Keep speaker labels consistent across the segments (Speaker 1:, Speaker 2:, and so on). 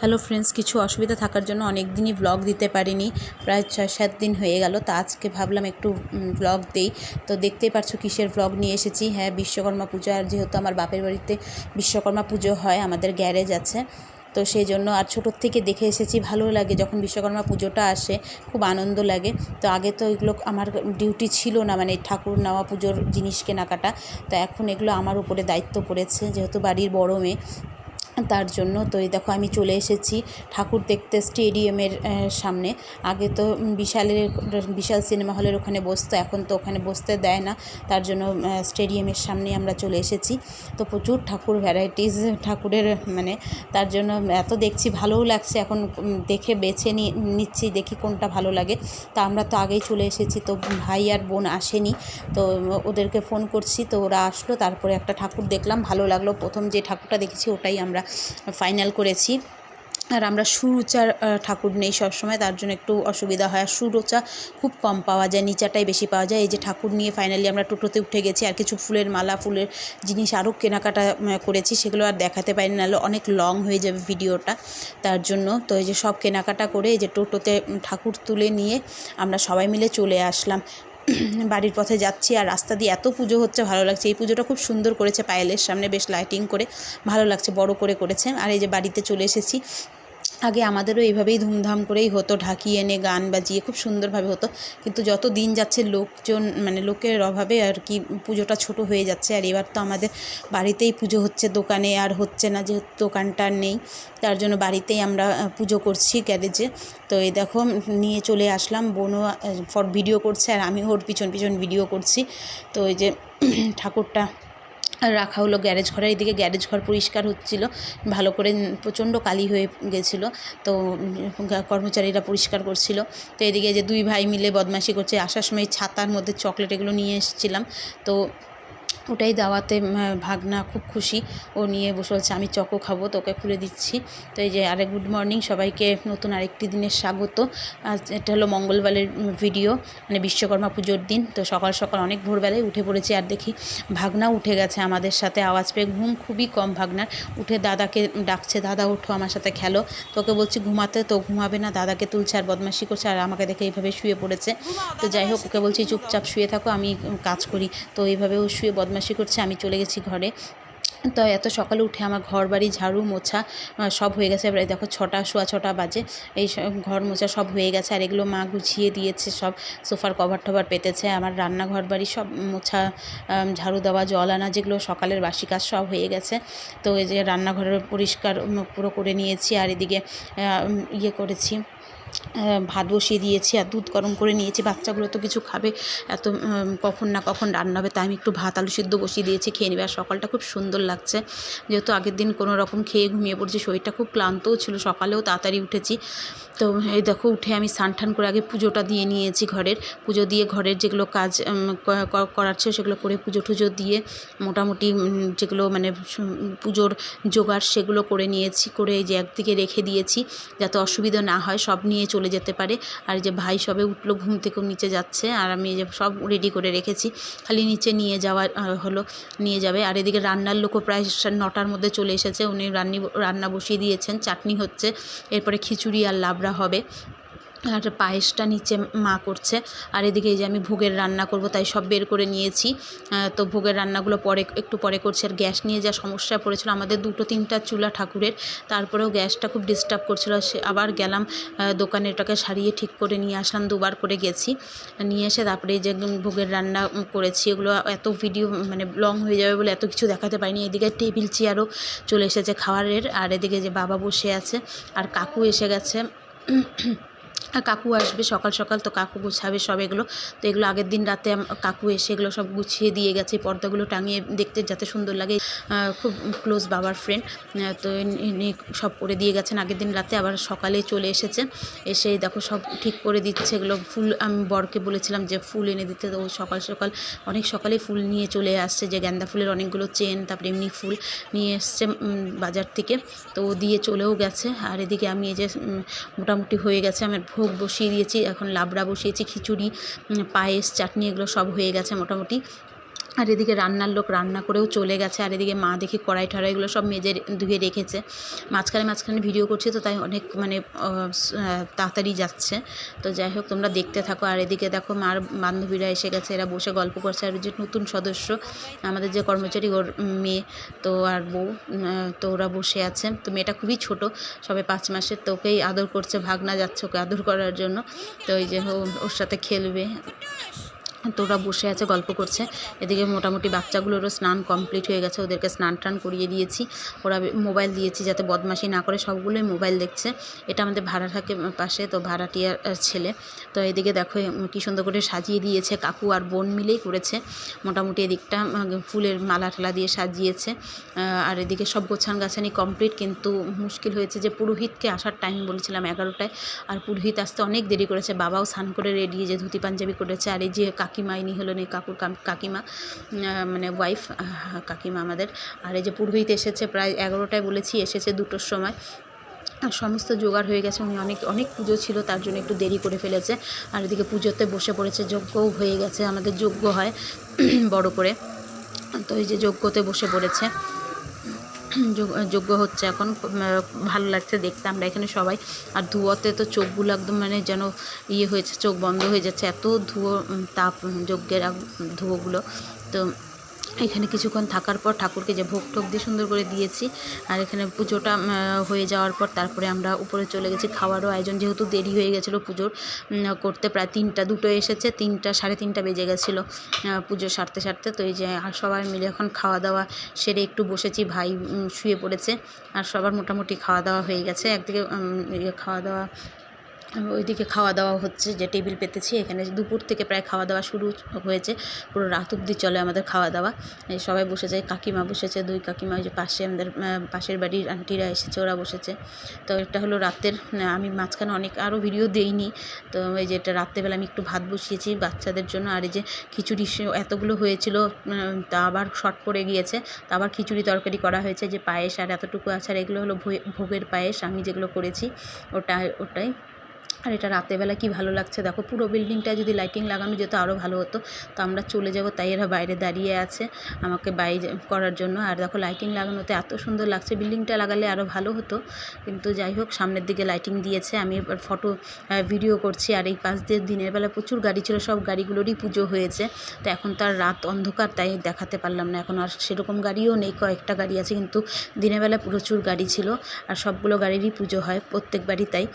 Speaker 1: Hello friends কিছু অসুবিধা থাকার জন্য অনেক দিনই ব্লগ দিতে পারিনি। প্রায় ছয় সাত দিন হয়ে গেল, তা আজকে ভাবলাম একটু ব্লগ দেই। তো দেখতেই পারছ কিসের ব্লগ নিয়ে এসেছি। হ্যাঁ বিশ্বকর্মা পুজো, আর যেহেতু আমার বাপের বাড়িতে বিশ্বকর্মা পুজো হয়, আমাদের গ্যারেজ আছে। তো সেই জন্য আর ছোটোর থেকে দেখে এসেছি, ভালো লাগে যখন বিশ্বকর্মা পুজোটা আসে, খুব আনন্দ লাগে। তো আগে তো এগুলো আমার ডিউটি ছিল না মানে ঠাকুর নেওয়া পুজোর জিনিস কেনাকাটা। তো এখন এগুলো আমার উপরে দায়িত্ব পড়েছে, যেহেতু বাড়ির বড় মেয়ে। তার জন্য। তো এই দেখো আমি চলে এসেছি ঠাকুর দেখতে স্টেডিয়ামের সামনে। আগে তো বিশালের, বিশাল সিনেমা হলের ওখানে বসতো, এখন তো ওখানে বসতে দেয় না। তার জন্য স্টেডিয়ামের সামনে আমরা চলে এসেছি। তো প্রচুর ঠাকুর ভ্যারাইটিস ঠাকুরের মানে তার জন্য এত দেখছি, ভালোও লাগছে। এখন দেখে বেছে নিচ্ছি, দেখি কোনটা ভালো লাগে। তা আমরা তো আগেই চলে এসেছি, তো ভাই আর বোন আসেনি। তো ওদেরকে ফোন করছি, তো ওরা আসলো। তারপরে একটা ঠাকুর দেখলাম, ভালো লাগল। প্রথম যে ঠাকুরটা দেখেছি, ওটাই আমরা ফাইনাল করেছি। আর আমরা সুরুচার ঠাকুর নেই সবসময়, তার জন্য একটু অসুবিধা হয়। আর সুরুচা খুব কম পাওয়া যায় নিচাটাই বেশি পাওয়া যায়। এই যে ঠাকুর নিয়ে ফাইনালি আমরা টোটোতে উঠে গেছি, আর কিছু ফুলের মালা, ফুলের জিনিস আরও কেনাকাটা করেছি, সেগুলো আর দেখাতে পারি নাহলে অনেক লং হয়ে যাবে ভিডিওটা। তার জন্য তো এই যে সব কেনাকাটা করে এই যে টোটোতে ঠাকুর তুলে নিয়ে আমরা সবাই মিলে চলে আসলাম। বাড়ির পথে যাচ্ছি আর রাস্তা দিয়ে এত পুজো হচ্ছে, ভালো লাগছে। এই পুজোটা খুব সুন্দর করেছে পায়েলের সামনে, বেশ লাইটিং করে ভালো লাগছে, বড় করে করেছে আর এই যে বাড়িতে চলে এসেছি আগে আমাদেরও এইভাবেই ধুমধাম করেই হতো ঢাকি এনে, গান বাজিয়ে, খুব সুন্দরভাবে হতো। কিন্তু যত দিন যাচ্ছে লোকজন মানে লোকের অভাবে আর কি পুজোটা ছোট হয়ে যাচ্ছে। আর এবার তো আমাদের বাড়িতেই পুজো হচ্ছে, দোকানে আর হচ্ছে না, যেহেতু দোকানটা নেই। তার জন্য বাড়িতেই আমরা পুজো করছি গ্যারেজে। তো এই দেখো, নিয়ে চলে আসলাম। বোনও ফর ভিডিও করছে আর আমিও ওর পিছন পিছন ভিডিও করছি। তো এই যে, ঠাকুরটা রাখা হলো গ্যারেজ ঘরে এদিকে গ্যারেজ ঘর পরিষ্কার হচ্ছিল, ভালো করে প্রচণ্ড কালি হয়ে গেছিল, তো কর্মচারীরা পরিষ্কার করছিল। তো এদিকে যে দুই ভাই মিলে বদমাশি করছে, আসার সময় ছাতার মধ্যে চকলেট এগুলো নিয়ে এসেছিলাম, তো ওটাই দাওয়াতে ভাগনা খুব খুশি। ও নিয়ে বসে বলছে, আমি চকো খাব, তোকে খুলে দিচ্ছি। তো এই যে আরে, গুড মর্নিং, সবাইকে নতুন আরেকটি দিনের স্বাগত। এটা হলো মঙ্গলবারের ভিডিও মানে বিশ্বকর্মা পুজোর দিন। তো সকাল সকাল অনেক ভোরবেলায় উঠে পড়েছি আর দেখি ভাগনা উঠে গেছে আমাদের সাথে। আওয়াজ পেয়ে ঘুম খুবই কম ভাগনার। উঠে দাদাকে ডাকছে, দাদা উঠো আমার সাথে, খেলো। তোকে বলছি, ঘুমাতে তো ঘুমাবে না, দাদাকে তুলছে আর বদমাশি করছে আর আমাকে দেখে এইভাবে শুয়ে পড়েছে। তো যাই হোক, ওকে বলছি, চুপচাপ শুয়ে থাকো, আমি কাজ করি। তো এইভাবে ও শুয়ে বদমাশি করছে, আমি চলে গেছি ঘরে। তো এত সকালে উঠে আমার ঘর বাড়ি, ঝাড়ু, মোছা সব হয়ে গেছে। এবারে দেখো ছটা, সোয়া ছটা বাজে। এই ঘর, মোছা সব হয়ে গেছে আর এগুলো মা গুছিয়ে দিয়েছে, সব সোফার কভার টভার পেতেছে। আমার রান্নাঘর বাড়ি সব মোছা ঝাড়ু দেওয়া, জল আনা, যেগুলো সকালের বাসি কাজ সব হয়ে গেছে। তো এই যে রান্নাঘরের পরিষ্কার, পুরো করে নিয়েছি আর এদিকে ইয়ে করেছি। ভাত বসিয়ে দিয়েছি আর দুধ গরম করে নিয়েছি। বাচ্চাগুলো তো কিছু খাবে, এত কখন না কখন রান্না হবে, তাই আমি একটু ভাত আলু সিদ্ধ বসিয়ে দিয়েছি, খেয়ে নেবে। আর সকালটা খুব সুন্দর লাগছে। যেহেতু আগের দিন কোনো রকম খেয়ে ঘুমিয়ে পড়ছি, শরীরটা খুব ক্লান্তও ছিল, সকালেও তাড়াতাড়ি উঠেছি। তো এই দেখো, উঠে আমি স্নান করে আগে পুজোটা দিয়ে নিয়েছি ঘরের। পুজো দিয়ে ঘরের যেগুলো কাজ করার ছিল, সেগুলো করে পুজো টুজো দিয়ে মোটামুটি যেগুলো মানে পুজোর জোগাড়, সেগুলো করে নিয়েছি, করে এই যে একদিকে রেখে দিয়েছি, যাতে অসুবিধা না হয়। সব নিয়ে চলে যেতে পারে। আর যে ভাই সবে উঠল, ঘুম থেকেও নিচে যাচ্ছে। আর আমি যে সব রেডি করে রেখেছি। খালি নিচে নিয়ে যাওয়া হলো, নিয়ে যাবে। আর এদিকে রান্নার লোকও প্রায় নটার মধ্যে চলে এসেছে। উনি রান্নি, রান্না বসিয়ে দিয়েছেন। চাটনি হচ্ছে। এরপরে খিচুড়ি আর লাবড়া হবে। আর পায়েসটা নিচে মা করছে। আর এদিকে এই যে আমি ভোগের রান্না করব, তাই সব বের করে নিয়েছি। তো ভোগের রান্নাগুলো পরে, একটু পরে করছি। আর গ্যাস নিয়ে যা সমস্যা পড়েছিল, আমাদের দুটো তিনটা চুলা ঠাকুরের। তারপরেও গ্যাসটা খুব ডিস্টার্ব করছিল। সে আবার গেলাম দোকানে ওটাকে সারিয়ে ঠিক করে নিয়ে আসলাম। দুবার করে গেছি। নিয়ে এসে তারপরে যে ভোগের রান্না করেছি। এগুলো এত ভিডিও মানে লং হয়ে যাবে বলে এত কিছু দেখাতে পারিনি। এদিকে টেবিল চেয়ারও চলে এসেছে খাওয়ারের। আর এদিকে যে বাবা বসে আছে, আর কাকু এসে গেছে। কাকু আসবে, সকাল সকাল তো কাকু গুছাবে সব এগুলো। তো এগুলো আগের দিন রাতে কাকু এসে এগুলো সব গুছিয়ে দিয়ে গেছে, পর্দাগুলো টাঙিয়ে দেখতে যাতে সুন্দর লাগে। খুব ক্লোজ বাবার ফ্রেন্ড তো সব করে দিয়ে গেছেন। আগের দিন রাতে আবার সকালে চলে এসেছে। এসে দেখো সব ঠিক করে দিচ্ছে এগুলো। ফুল, আমি বরকে বলেছিলাম যে ফুল এনে দিতে। তো সকাল সকাল, অনেক সকালে ফুল নিয়ে চলে আসছে যে গেন্দা ফুলের অনেকগুলো চেন, তারপরে এমনি ফুল নিয়ে এসছে বাজার থেকে। তো দিয়ে চলেও গেছে। আর এদিকে আমি এই যে মোটামুটি হয়ে গেছে। আমার ভোগ বসিয়ে দিয়েছি এখন লাবড়া বসিয়েছি খিচুড়ি পায়েস চাটনি এগুলো সব হয়ে গেছে মোটামুটি। আর এদিকে রান্নার লোক রান্না করেও চলে গেছে, আর এদিকে মা দেখি কড়াই টড়াইগুলো সব মেজে ধুয়ে রেখেছে। মাঝখানে মাঝখানে ভিডিও করছি তো তাই অনেক মানে তাড়াতাড়ি যাচ্ছে। তো যাই হোক, তোমরা দেখতে থাকো। আর এদিকে দেখো মার বান্ধবীরা এসে গেছে, এরা বসে গল্প করছে। আর যে নতুন সদস্য, আমাদের যে কর্মচারী ওর মেয়ে, তো আর বউ তো ওরা বসে আছে। তো মেয়েটা খুবই ছোট, সবে পাঁচ মাসের, তো ওকেই আদর করছে, ভাগনা যাচ্ছে ওকে আদর করার জন্য। তো ওই যে ওর সাথে খেলবে। তো ওরা বসে আছে, গল্প করছে। এদিকে মোটামুটি বাচ্চাগুলোরও স্নান কমপ্লিট হয়ে গেছে, ওদেরকে স্নান টান করিয়ে দিয়েছি। ওরা মোবাইল দিয়েছি যাতে বদমাশি না করে, সবগুলোই মোবাইল দেখছে। এটা আমাদের ভাড়া থাকে পাশে, তো ভাড়াটিয়ার ছেলে। তো এদিকে দেখো কি সুন্দর করে সাজিয়ে দিয়েছে, কাকু আর বোন মিলেই করেছে। মোটামুটি এদিকটা ফুলের মালা ঠালা দিয়ে সাজিয়েছে। আর এদিকে সব গোছান গাছানি কমপ্লিট, কিন্তু মুশকিল হয়েছে যে পুরোহিতকে আসার টাইম বলেছিলাম এগারোটায়। আর পুরোহিত আসতে অনেক দেরি করেছে, বাবাও স্নান করে রেডি যে ধুতি পাঞ্জাবি করেছে, আর এই যে কাকিমা, ইনি হলেন এই কাকুর কাম- কাকিমা মানে ওয়াইফ কাকিমা আমাদের। আর এই যে পুরোহিত এসেছে, প্রায় এগারোটায় বলেছি, এসেছে দুটোর সময়। আর সমস্ত জোগাড় হয়ে গেছে, উনি অনেক অনেক পুজো ছিল, তার জন্য একটু দেরি করে ফেলেছে। আর এদিকে পুজোতে বসে পড়েছে, যজ্ঞও হয়ে গেছে, আমাদের যজ্ঞ হয়, বড় করে। তো এই যে যজ্ঞতে বসে পড়েছে। যোগ- যজ্ঞ হচ্ছে। এখন ভালো লাগছে দেখতে আমরা এখানে সবাই। আর ধুয়োতে তো চোখগুলো একদম মানে যেন ইয়ে হয়েছে চোখ বন্ধ হয়ে যাচ্ছে। এত ধুয়ো তাপ যজ্ঞের ধুয়োগুলো। তো এখানে কিছুক্ষণ থাকার পর ঠাকুরকে যে ভোগ টোক দিয়ে সুন্দর করে দিয়েছি, আর এখানে পুজোটা হয়ে যাওয়ার পর তারপরে আমরা উপরে চলে গেছি। খাওয়ারও আয়োজন, যেহেতু দেরি হয়ে গেছিল পুজোর করতে প্রায় তিনটা, দুটো এসেছে, তিনটা, সাড়ে তিনটা বেজে গেছিল পুজো সারতে সারতে। তো এই যে সবাই মিলে এখন খাওয়া দাওয়া সেরে একটু বসেছি, ভাই শুয়ে পড়েছে, আর সবার মোটামুটি খাওয়া দাওয়া হয়ে গেছে। একদিকে ইয়ে খাওয়া দাওয়া ওইদিকে খাওয়া দাওয়া হচ্ছে, যে টেবিল পেতেছি, এখানে দুপুর থেকে প্রায় খাওয়া দাওয়া শুরু হয়েছে, পুরো রাত অবধি চলে আমাদের খাওয়া দাওয়া সবাই বসেছে, কাকিমা বসেছে, দুই কাকিমা, ওই যে পাশে আমাদের পাশের বাড়ির আন্টিরা এসেছে, ওরা বসেছে। তো এটা হলো রাতের আমি মাঝখানে অনেক, আরও ভিডিও দেইনি। তো এই যে এটা রাত্রেবেলা আমি একটু ভাত বসিয়েছি বাচ্চাদের জন্য, আর এই যে খিচুড়ি এতগুলো হয়েছিল তা আবার শর্ট পড়ে গিয়েছে, তা আবার খিচুড়ি তরকারি করা হয়েছে, যে পায়েস আর এতটুকু আছে, আর এগুলো হলো ভোগের পায়েস, আমি যেগুলো করেছি ওটা ওটাই। আর এটা রাতেরবেলা কি ভালো লাগছে? দেখো, পুরো বিল্ডিংটায় যদি লাইটিং লাগানো যেত আরও ভালো হতো। তো আমরা চলে যাব, তাই এরা বাইরে দাঁড়িয়ে আছে আমাকে বাইরে করার জন্য। আর দেখো লাইটিং লাগানোতে এত সুন্দর লাগছে। বিল্ডিংটা লাগালে আরও ভালো হতো। কিন্তু যাই হোক, সামনের দিকে লাইটিং দিয়েছে। আমি এবার ফটো ভিডিও করছি। আর এই পাশ দিয়ে দিনের বেলা প্রচুর গাড়ি ছিল। সব গাড়িগুলোরই পুজো হয়েছে। তো এখন তার রাত অন্ধকার, তাই দেখাতে পারলাম না। এখন আর সেরকম গাড়িও নেই। কয়েকটা গাড়ি আছে, কিন্তু দিনের বেলা প্রচুর গাড়ি ছিল। আর সবগুলো গাড়িরই পুজো হয়। প্রত্যেক বাড়ি তাই।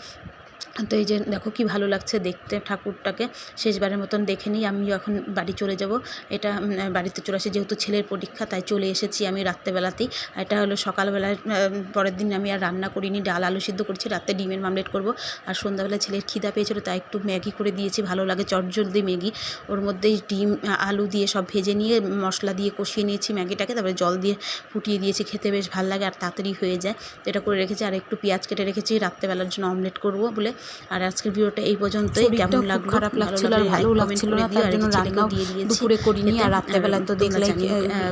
Speaker 1: তো এই যে দেখো কি ভালো লাগছে দেখতে ঠাকুরটাকে। শেষবারের মতন দেখে নিই আমি এখন বাড়ি চলে যাব। এটা বাড়িতে চলে আসি, যেহেতু ছেলের পরীক্ষা, তাই চলে এসেছি আমি রাত্রেবেলাতেই। এটা হলো সকালবেলায় পরের দিন আমি আর রান্না করিনি, ডাল আলু সিদ্ধ করছি, রাতে ডিমের মামলেট করব। আর সন্ধ্যাবেলা ছেলের খিদা পেয়েছিল, তাই একটু ম্যাগি করে দিয়েছি, ভালো লাগে চটজলদি ম্যাগি। ওর মধ্যেই ডিম আলু দিয়ে সব ভেজে নিয়ে, মশলা দিয়ে কষিয়ে নিয়েছি ম্যাগিটাকে, তারপরে জল দিয়ে ফুটিয়ে দিয়েছি, খেতে বেশ ভালো লাগে আর তাড়াতাড়ি হয়ে যায়। এটা করে রেখেছি, আর একটু পেঁয়াজ কেটে রেখেছি, রাত্রেবেলার জন্য অমলেট করব বলে। আর আজকের ভিডিওটা এই পর্যন্তই। কেমন লাগল?
Speaker 2: খারাপ লাগছিল আর
Speaker 1: ভালো
Speaker 2: লাগছিল না, তার জন্য রান্নাও
Speaker 1: দিয়ে দিয়েছি।
Speaker 2: দুপুরে করিনি আর রাত্রেবেলা তো দেখলাই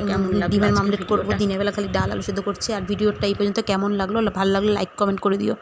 Speaker 1: কেমন
Speaker 2: ডিমের মামলেট করব দিনের বেলা খালি ডাল আলু সেদ্ধ করছি আর ভিডিওটা এই পর্যন্ত কেমন লাগল ভালো লাগল লাইক কমেন্ট করে দিও।